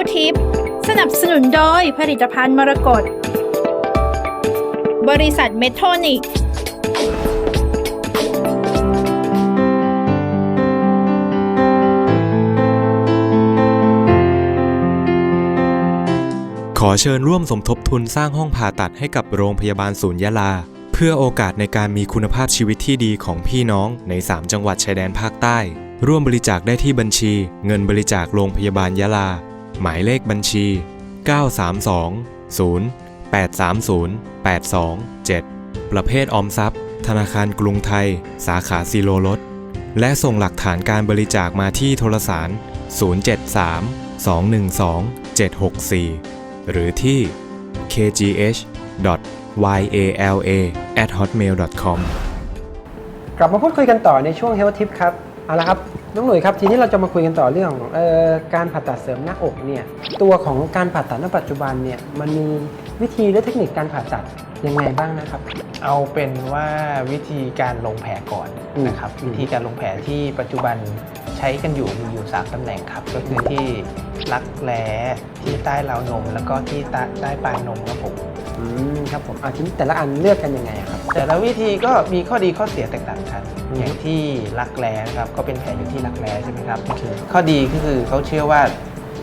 ลทิป สนับสนุนโดยผลิตภัณฑ์มรกตบริษัทเมโทนิกขอเชิญร่วมสมทบทุนสร้างห้องผ่าตัดให้กับโรงพยาบาลศูนย์ยะลา เพื่อโอกาสในการมีคุณภาพชีวิตที่ดีของพี่น้องใน 3 จังหวัดชายแดนภาคใต้ ร่วมบริจาคได้ที่บัญชี เงินบริจาคโรงพยาบาลยะลา หมายเลขบัญชี 932 0 830 827 ประเภทออมทรัพย์ ธนาคารกรุงไทย สาขาซีโรรถและส่งหลักฐานการบริจาคมาที่โทรสาร 073 212 764 หรือที่ kgh.yala@hotmail.com กลับมาพูดคุยกันต่อในช่วง Health Tip ครับ เอาละครับน้องหนุ่ยครับทีนี้เราจะมาคุยกันต่อเรื่องเออการผ่าตัดเสริมหน้าอกเนี่ยตัวของการผ่าตัดณปัจจุบันเนี่ยมันมีวิธีและเทคนิคการผ่าตัดยังไงบ้างนะครับเอาเป็นว่าวิธีการลงแผลก่อนนะครับอืมวิธีการลงแผลที่ปัจจุบัน ใช้กันอยู่มีอยู่ 3ตำแหน่งครับ ก็คือที่รักแร้ที่ใต้ราวนม แล้วก็ที่ใต้ใต้ปลายนมครับผมอืมครับผมอาทีนี้แต่ละอันเลือกกันยังไงอะครับ แต่ละวิธีก็มีข้อดีข้อเสียแตกต่างกัน อืม อย่างที่รักแร้นะครับก็เป็นแผลอยู่ที่รักแร้ใช่ไหมครับ โอเคข้อดีก็คือเขาเชื่อว่า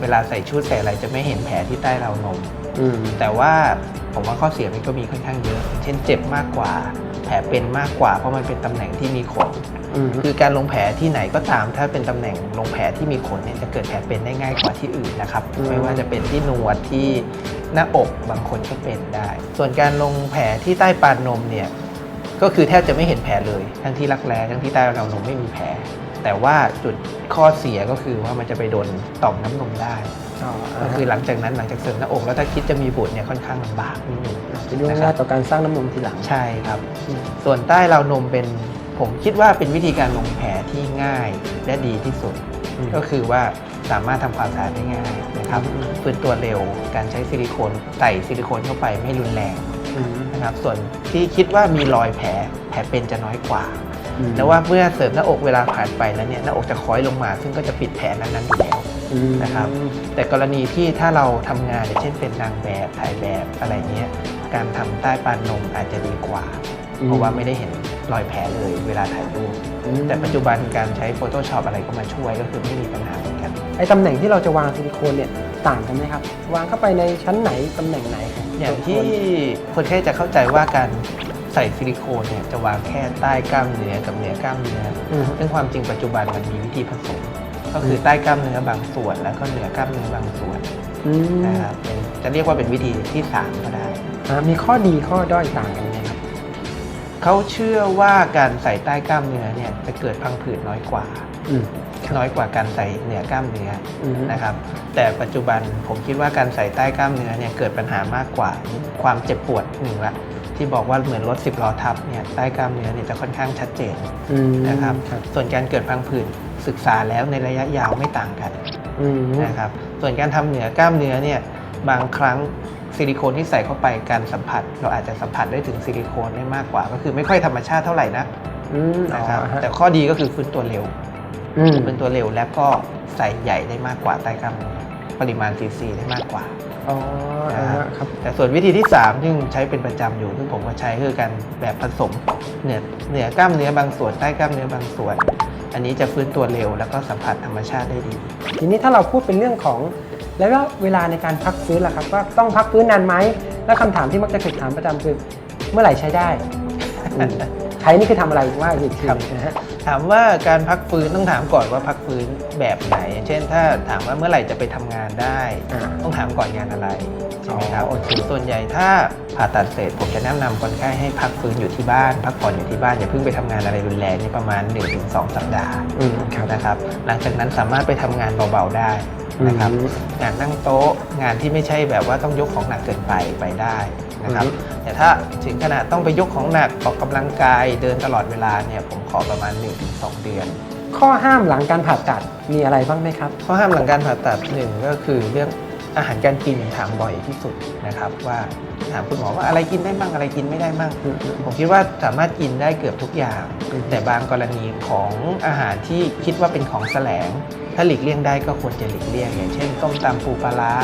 เวลาใส่ชุดใส่อะไรจะไม่เห็นแผลที่ใต้ราวนม อืมแต่ว่าผมว่าข้อเสียมันก็มีค่อนข้างเยอะ เช่นเจ็บมากกว่า แผลเป็นมากกว่า เพราะมันเป็นตำแหน่งที่มีขนอืม คือการลงแผลที่ไหนก็ตาม ถ้าเป็นตำแหน่งลงแผลที่มีขนเนี่ยจะเกิดแผลเป็นได้ง่ายกว่าที่อื่นนะครับไม่ว่าจะเป็นที่หนวดที่หน้าอกบางคนก็เป็นได้ ส่วนการลงแผลที่ใต้ปานนมเนี่ยก็คือแทบจะไม่เห็นแผลเลย ทั้งที่รักแร้ทั้งที่ใต้ราวนมไม่มีแผล แต่ว่าจุดข้อเสียก็คือว่ามันจะไปโดนต่อมน้ำนมได้อ๋อก็คือหลังจากนั้นหลังจากเสริมหน้าอกแล้วถ้าคิดจะมีบุตรเนี่ยค่อนข้างลำบากนิดนึงเป็นเรื่องง่ายต่อการสร้างน้ำนมทีหลังใช่ครับ ส่วนใต้ราวนมเป็น ผมคิดว่าเป็นวิธีการลงแผลที่ง่ายและดีที่สุดอืมก็คือว่าสามารถทำความสะอาดได้ง่ายนะครับอืมฟื้นตัวเร็ว การใช้ซิลิโคนใส่ซิลิโคนเข้าไปไม่รุนแรงอืมนะครับส่วนที่คิดว่ามีรอยแผลแผลเป็นจะน้อยกว่าอืมแต่ว่าเมื่อเสริมหน้าอกเวลาผ่านไปแล้วเนี่ยหน้าอกจะคล้อยลงมา ซึ่งก็จะปิดแผลนั้นๆอยู่แล้วอืมนะครับ แต่กรณีที่ถ้าเราทำงานอย่างเช่นเป็นนางแบบถ่ายแบบอะไรเงี้ยการทำใต้ปานนมอาจจะดีกว่า เพราะว่าไม่ได้เห็น รอยแผลเลยเวลาถ่ายรูปอืมแต่ปัจจุบันการใช้ Photoshop อะไรก็มาช่วยก็คือไม่มีปัญหาเหมือนกันไอ้ตำแหน่งที่เราจะวางซิลิโคนเนี่ยต่างกันไหมครับ วางเข้าไปในชั้นไหนตำแหน่งไหนครับอย่างที่คนไข้จะเข้าใจว่าการใส่ซิลิโคนเนี่ยจะวางแค่ใต้กล้ามเนื้อกับเหนือกล้ามเนื้ออืมซึ่งความจริงปัจจุบันมันมีวิธีผสม ก็คือใต้กล้ามเนื้อบางส่วน แล้วก็เหนือกล้ามเนื้อบางส่วนอืมนะครับเป็นจะเรียกว่าเป็นวิธีที่สามก็ได้อ่ามีข้อดีข้อด้อยต่างกันไหมครับ เขาเชื่อว่าการใส่ใต้กล้ามเนื้อเนี่ยจะเกิดพังผืดน้อยกว่า อืม น้อยกว่าการใส่เหนือกล้ามเนื้ออืมนะครับ แต่ปัจจุบันผมคิดว่าการใส่ใต้กล้ามเนื้อเนี่ยเกิดปัญหามากกว่าความเจ็บปวดหนึ่งละที่บอกว่าเหมือนรถสิบล้อทับเนี่ยใต้กล้ามเนื้อเนี่ยจะค่อนข้างชัดเจนอืมนะครับครับส่วนการเกิดพังผืดศึกษาแล้วในระยะยาวไม่ต่างกัน อืม นะครับส่วนการทำเหนือกล้ามเนื้อเนี่ยบางครั้ง ซิลิโคนที่ใส่เข้าไปการสัมผัส เราอาจจะสัมผัสได้ถึงซิลิโคนได้มากกว่า ก็คือไม่ค่อยธรรมชาติเท่าไหร่นะอืมนะครับอ๋อฮะ แต่ข้อดีก็คือฟื้นตัวเร็ว อืม ฟื้นตัวเร็วและก็ใส่ใหญ่ได้มากกว่าใต้กล้ามเนื้อปริมาณซีซีได้มากกว่า อ๋ออ่าฮะครับ แต่ส่วนวิธีที่3ซึ่งใช้เป็นประจำอยู่ซึ่งผมก็ใช้คือการแบบผสมเหนือเหนือกล้ามเนื้อบางส่วนใต้กล้ามเนื้อบางส่วน อันนี้จะฟื้นตัวเร็วแล้วก็สัมผัสธรรมชาติได้ดี ทีนี้ถ้าเราพูดเป็นเรื่องของ แล้วเวลาในการพักฟื้นล่ะครับว่าต้องพักฟื้นนานไหม และคำถามที่มักจะถูกถามประจำคือเมื่อไหร่ใช้ได้อืมใช้นี่คือทำอะไรว่าอีกทีครับนะฮะถามว่าการพักฟื้นต้องถามก่อนว่าพักฟื้นแบบไหน เช่นถ้าถามว่าเมื่อไหร่จะไปทำงานได้อ่าต้องถามก่อนงานอะไรใช่ไหมครับอ๋อโอเคส่วนใหญ่ถ้าผ่าตัดเสร็จผมจะแนะนำคนไข้ให้พักฟื้นอยู่ที่บ้าน พักผ่อนอยู่ที่บ้านอย่าเพิ่งไปทำงานอะไรรุนแรงนี่ประมาณ 1-2 สัปดาห์อืมครับนะครับหลังจากนั้นสามารถไปทำงานเบาๆได้ นะครับอืมงานนั่งโต๊ะงานที่ไม่ใช่แบบว่าต้องยกของหนักเกินไปไปได้นะครับอืมแต่ถ้าถึงขนาดต้องไปยกของหนักออกกำลังกายเดินตลอดเวลาเนี่ยผมขอประมาณ 1-2 เดือน ข้อห้ามหลังการผ่าตัดมีอะไรบ้างไหมครับ ข้อห้ามหลังการผ่าตัดหนึ่งก็คือเรื่อง อาหารการกินถามบ่อยที่สุดนะครับว่าถามคุณหมอว่าอะไรกินได้มั่งอะไรกินไม่ได้มั่งอือผมคิดว่าสามารถกินได้เกือบทุกอย่างแต่บางกรณีของอาหารที่คิดว่าเป็นของแสลง ถ้าหลีกเลี่ยงได้ก็ควรจะหลีกเลี่ยงอย่างเช่นต้มตำปูปลาร้า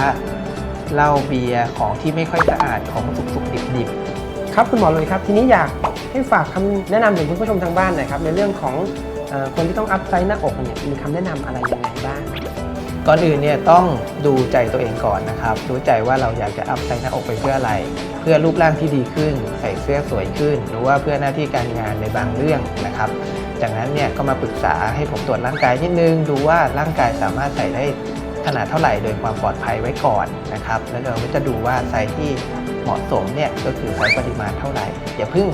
เหล้าเบียร์ของที่ไม่ค่อยสะอาดของสุกๆดิบๆครับคุณหมอเลยครับ ทีนี้อยากให้ฝากคำแนะนำถึงคุณผู้ชมทางบ้านหน่อยครับในเรื่องของคนที่ต้องอัพไซด์หน้าอกเนี่ยมีคำแนะนำอะไรยังไงบ้าง ก่อนอื่นเนี่ยต้องดูใจตัวเองก่อนนะครับรู้ใจว่าเราอยากจะอัพไซส์หน้าอกไปเพื่ออะไร เพื่อรูปร่างที่ดีขึ้น ใส่เสื้อสวยขึ้น หรือว่าเพื่อหน้าที่การงานในบางเรื่องนะครับ จากนั้นเนี่ยก็มาปรึกษาให้ผมตรวจร่างกายนิดนึง ดูว่าร่างกายสามารถใส่ได้ขนาดเท่าไหร่โดยความปลอดภัยไว้ก่อนนะครับ แล้วเราก็จะดูว่าไซส์ที่เหมาะสมเนี่ยก็คือไซส์ปริมาณเท่าไหร่อย่าเพิ่ง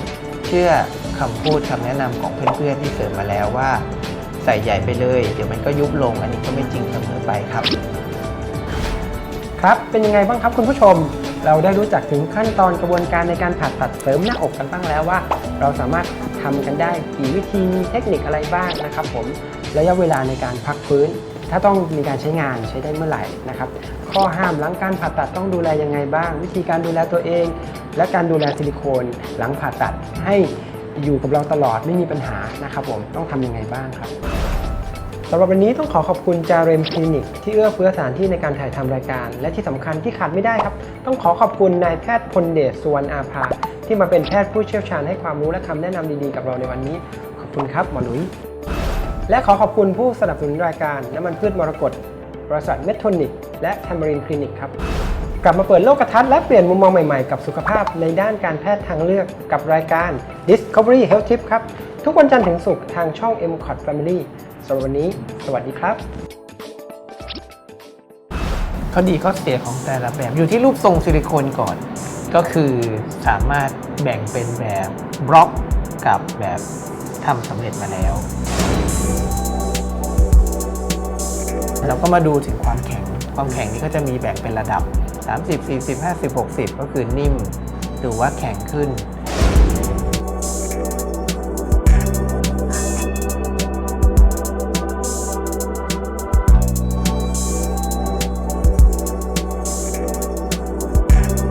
เชื่อคำพูดคำแนะนำของเพื่อนๆที่เสริมมาแล้วว่า ใส่ใหญ่ไปเลย เดี๋ยวมันก็ยุบลงอันนี้ก็ไม่จริงเสมอไปครับ ครับเป็นยังไงบ้างครับคุณผู้ชม เราได้รู้จักถึงขั้นตอนกระบวนการในการผ่าตัดเสริมหน้าอกกันบ้างแล้วว่า เราสามารถทำกันได้กี่วิธีมีเทคนิคอะไรบ้างนะครับ ผมระยะเวลาในการพักฟื้น ถ้าต้องมีการใช้งานใช้ได้เมื่อไหร่นะครับ ข้อห้ามหลังการผ่าตัดต้องดูแลยังไงบ้าง วิธีการดูแลตัวเอง และการดูแลซิลิโคนหลังผ่าตัดให้ อยู่กับเราตลอดไม่มีปัญหานะครับผมต้องทำยังไงบ้างครับสำหรับวันนี้ต้องขอขอบคุณจาเรมคลินิก ที่เอื้อเฟื้อสถานที่ในการถ่ายทำรายการ และที่สำคัญที่ขาดไม่ได้ครับ ต้องขอขอบคุณนายแพทย์พลเดชสุวรรณอาภา ที่มาเป็นแพทย์ผู้เชี่ยวชาญให้ความรู้และคำแนะนำดีๆกับเราในวันนี้ ขอบคุณครับหมอหนุยและขอขอบคุณผู้สนับสนุนรายการน้ำมันพืชมรกตบริษัทเมทนิกและแทมเบรินคลินิกครับ กลับมาเปิดโลกทัศน์และเปลี่ยนมุมมองใหม่ๆ กับสุขภาพในด้านการแพทย์ทางเลือกกับรายการ Discovery Health Tip ครับ ทุกวันจันทร์ถึงศุกร์ทางช่อง m c o t Family สำหรับวันนี้ สวัสดีครับข้อดีข้อเสียของแต่ละแบบอยู่ที่รูปทรงซิลิโคนก่อน ก็คือสามารถแบ่งเป็นแบบบล็อกกับแบบทำสำเร็จมาแล้ว เราก็มาดูถึงความแข็ง ความแข็งนี้ก็จะมีแบ่งเป็นระดับ 30 40 50 60 ก็คือนิ่มหรือว่าแข็งขึ้น